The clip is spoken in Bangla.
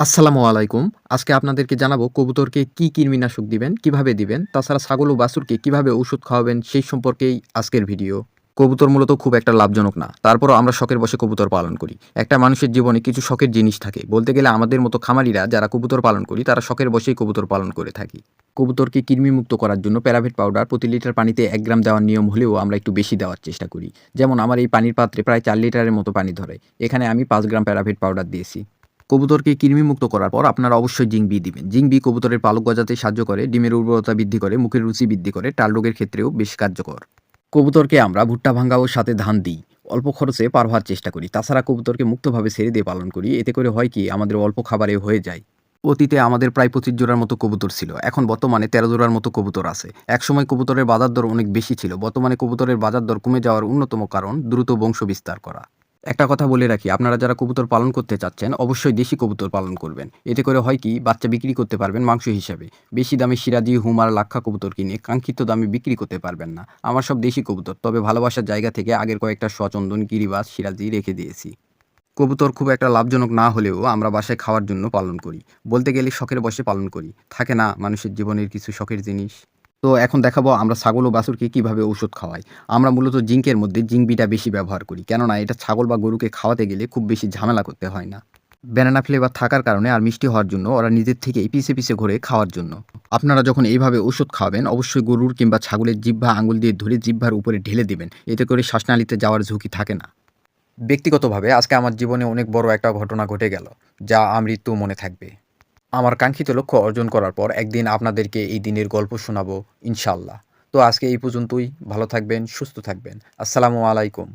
আসসালামু আলাইকুম। আজকে আপনাদেরকে জানাব কবুতরকে কি কৃমিনাশক দিবেন, কীভাবে দিবেন, তাছাড়া ছাগল ও বাছুরকে কীভাবে ওষুধ খাওয়াবেন সেই সম্পর্কেই আজকের ভিডিও। কবুতর মূলত খুব একটা লাভজনক না। তারপরও আমরা শখের বশে কবুতর পালন করি। একটা মানুষের জীবনে কিছু শখের জিনিস থাকে। বলতে গেলে আমাদের মতো খামারিরা যারা কবুতর পালন করি তারা শখের বশেই কবুতর পালন করে থাকি। কবুতরকে কৃমিমুক্ত করার জন্য প্যারাভেট পাউডার প্রতি লিটার পানিতে এক গ্রাম দেওয়ার নিয়ম হলেও আমরা একটু বেশি দেওয়ার চেষ্টা করি। যেমন আমার এই পানির পাত্রে প্রায় চার লিটারের মতো পানি ধরে। এখানে আমি পাঁচ গ্রাম প্যারাভেট পাউডার দিয়েছি। কবুতরকে কৃমিমুক্ত করার পর আপনারা অবশ্যই জিঙ্ক বি দিবেন। জিঙ্ক বি কবুতরের পালক গজাতে সাহায্য করে, ডিমের উর্বরতা বৃদ্ধি করে, মুখের রুচি বৃদ্ধি করে, টাল রোগের ক্ষেত্রেও বেশ কার্যকর। কবুতরকে আমরা ভুট্টা ভাঙ্গা ও সাথে ধান দিই। অল্প খরচে পার হওয়ার চেষ্টা করি। তাছাড়া কবুতরকে মুক্তভাবে ছেড়ে দিয়ে পালন করি। এতে করে হয় কি আমাদের অল্প খাবারে হয়ে যায়। অতীতে আমাদের প্রায় ২৫ জোড়ার মতো কবুতর ছিল। এখন বর্তমানে ১৩ জোড়ার মতো কবুতর আছে। একসময় কবুতরের বাজার দর অনেক বেশি ছিল। বর্তমানে কবুতরের বাজার দর কমে যাওয়ার অন্যতম কারণ দ্রুত বংশ বিস্তার করা। একটা কথা বলে রাখি আপনারা যারা কবুতর পালন করতে চাচ্ছেন অবশ্যই দেশি কবুতর পালন করবেন। এতে করে হয় কি বাচ্চা বিক্রি করতে পারবেন মাংস হিসাবে। বেশি দামে সিরাজি, হুমার, লাক্ষা কবুতর কিনে কাঙ্ক্ষিত দামে বিক্রি করতে পারবেন না। আমার সব দেশি কবুতর। তবে ভালোবাসার জায়গা থেকে আগের কয়েকটা স্বচন্দন, গিরিবাজ, সিরাজি রেখে দিয়েছি। কবুতর খুব একটা লাভজনক না হলেও আমরা বাসায় খাওয়ার জন্য পালন করি। বলতে গেলে শখের বসে পালন করি। থাকে না মানুষের জীবনের কিছু শখের জিনিস? তো এখন দেখাবো আমরা ছাগল ও বাছুরকে কীভাবে ওষুধ খাওয়াই। আমরা মূলত জিঙ্কের মধ্যে জিঙ্ক বিটা বেশি ব্যবহার করি। কেননা এটা ছাগল বা গরুকে খাওয়াতে গেলে খুব বেশি ঝামেলা করতে হয় না। ব্যানানা ফ্লেভার থাকার কারণে আর মিষ্টি হওয়ার জন্য ওরা নিজের থেকেই পিছে, পিছে ঘুরে খাওয়ার জন্য। আপনারা যখন এইভাবে ওষুধ খাওয়াবেন অবশ্যই গরুর কিংবা ছাগলের জিহ্বা আঙুল দিয়ে ধরে জিহ্বার উপরে ঢেলে দিবেন। এতে করে শ্বাসনালীতে যাওয়ার ঝুঁকি থাকে না। ব্যক্তিগতভাবে আজকে আমার জীবনে অনেক বড় একটা ঘটনা ঘটে গেল যা আমৃত্যু মনে থাকবে। আমার কাঙ্ক্ষিত লক্ষ্য অর্জন করার পর একদিন আপনাদেরকে এই দিনের গল্প শোনাবো ইনশাল্লাহ তো আজকে এই পর্যন্তই। ভালো থাকবেন, সুস্থ থাকবেন। আসসালামু আলাইকুম।